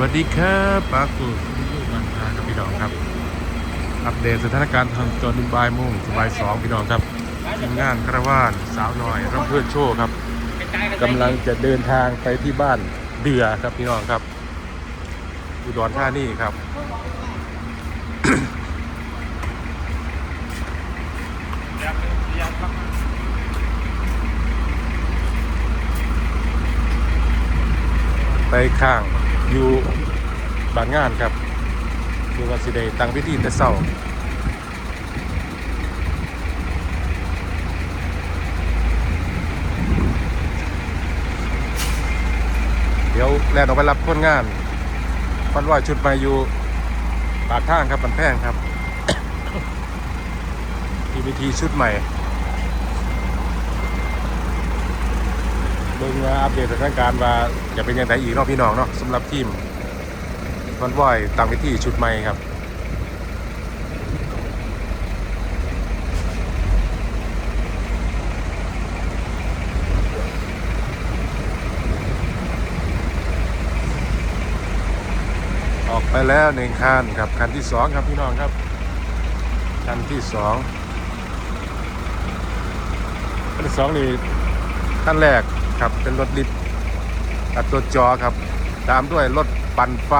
วัสดีครับปากูลูกมันพากับพี่น้องครับ อัปเดตสถานการณ์ทางจอนิบายมุ่งสบายสองพี่น้องครับทีมงานคาราวานสาวน้อยร่ำเพื่อนโชว์ครับกำลังจะเดินทางไปที่บ้านเดือครับพี่น้องครับ อุดรธานีครับไปข้าง อยู่บ้านงานครับดูว่าสิได้ตั้งพิธีแต่เศร้าเดี๋ยวแลนออกไปรับคนงานพันว่าชุดใหม่อยู่ปากทางครับมันแพงครับมีวิธีชุดใหม่ เบิ่งว่าอัปเดตสถานการณ์ว่าจะเป็นยังไงอีกเนาะพี่น้องเนาะสำหรับทีมวันวอยต่างวิธีชุดใหม่ครับออกไปแล้วหนึ่งคันครับคันที่สองครับพี่น้องครับ คันที่สองคันที่สองนี่คันแรก ครับ เป็นรถลิฟต์กับรถจอครับ ตามด้วยรถปั่นไฟ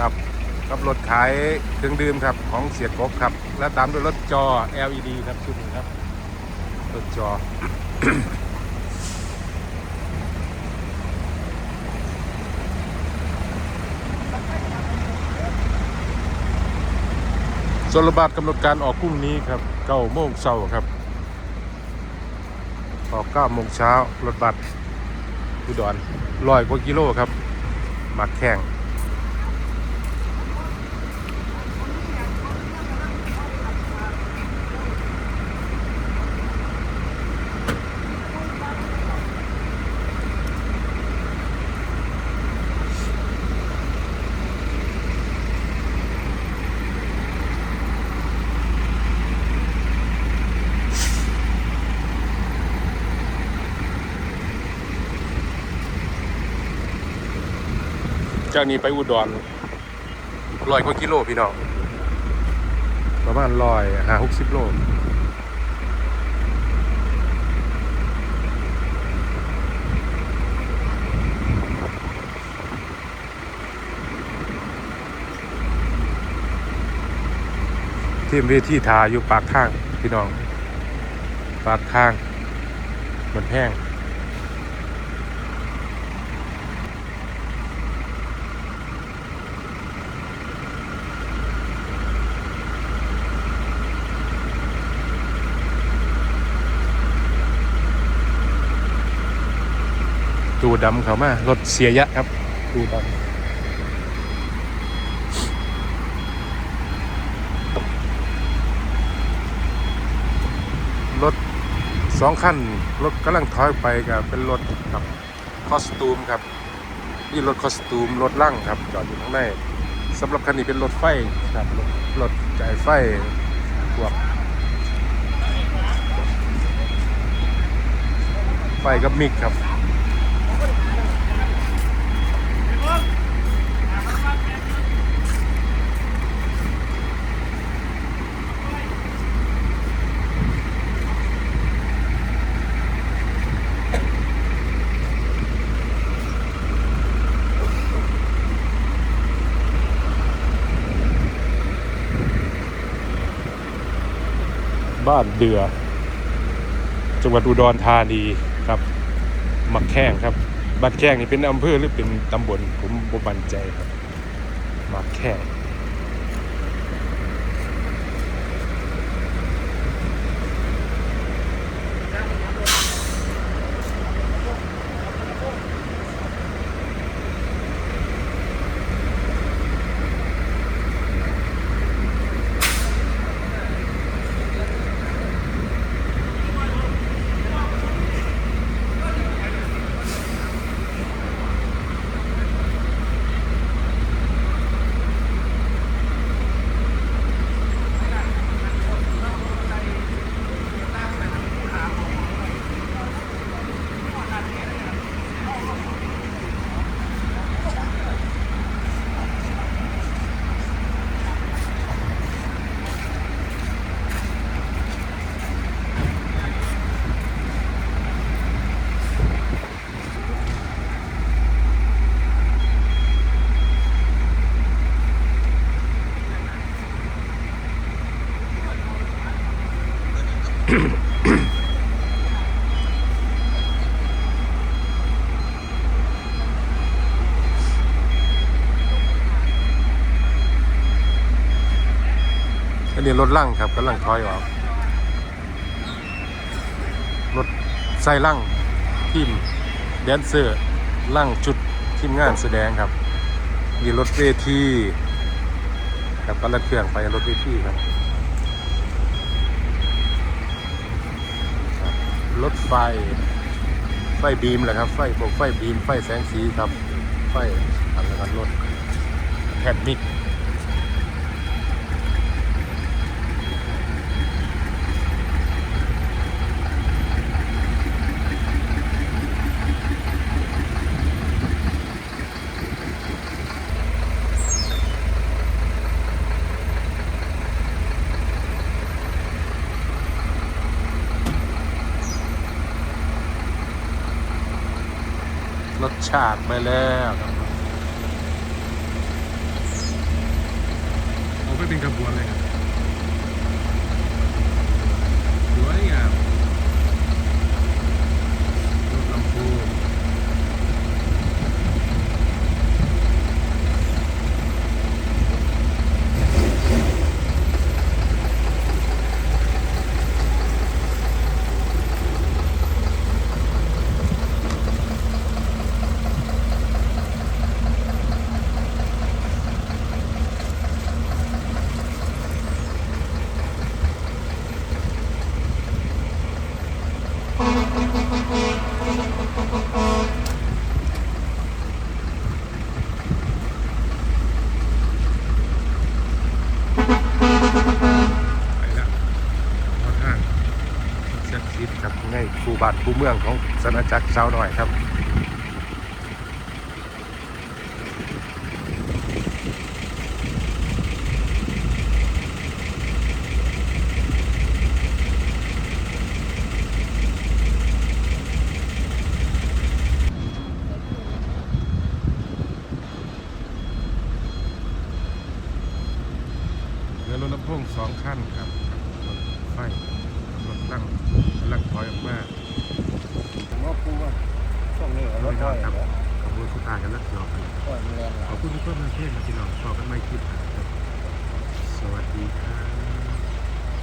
ครับกับรถขายเครื่องดื่มครับของเสียกบครับ และตามด้วยรถจอ LED ครับชุดนี้ครับรถจอส่วนระบาดกำหนดการออกพรุ่งนี้ครับ9โมงเช้าครับ ออก9โมงเช้ารถบัสอุดรลอยกว่ากิโลครับมาแข่ง จากนี้ไปอุดรลอยกว่ากิโลพี่น้องประมาณลอยห้าหกสิบโลทีมเวทีทาอยู่ปากทางพี่น้อง ปากทางมันแห้ง ตู ดำเขามารถเสียยะครับตูดำรถสองคันรถกำลังถอยไปกับเป็นรถครับคอสตูมครับนี่รถคอสตูมรถลั่งครับจอดอยู่ข้างในสำหรับคันนี้เป็นรถไฟครับรถรถจ่ายไฟพวกไฟกับมิกครับ บ้านเดือ จังหวัดอุดรธานีครับ มักแข้งครับบ้านแข้งนี่เป็นอำเภอหรือเป็นตำบลผมบ่มั่นใจครับมักแข้ง อันนี้รถลั่งครับกำลังทอยออก รถใส่ลั่งทีมแดนเซอร์ลั่งจุดทีมงานแสดงครับ มีรถเวทีกับกำลังเครื่องไปรถเวทีครับ รถไฟ ไฟบีมแหละครับ ไฟพวกไฟบีม ไฟแสงสีครับ ไฟอะไรกันรถแผ่นมิก รถฉากไปแล้วครับเอาไปเป็นกระบวนเลยครับสวยงามรถลำพูนไปแล้วขอทางเซ็ตซิดครับง่าย คูบานคูเมืองของสนาจักรเช้าวหน่อยครับเรือรถลำโพงสองขั้นครับรถไฟรถตั้งกำลังถอยออกมา องครับขอบคุณคุณตากันนะพี่องครับขอบคุณทุกท่านที่มาที่น้องขอกันไม่คิดสวัสดีครับ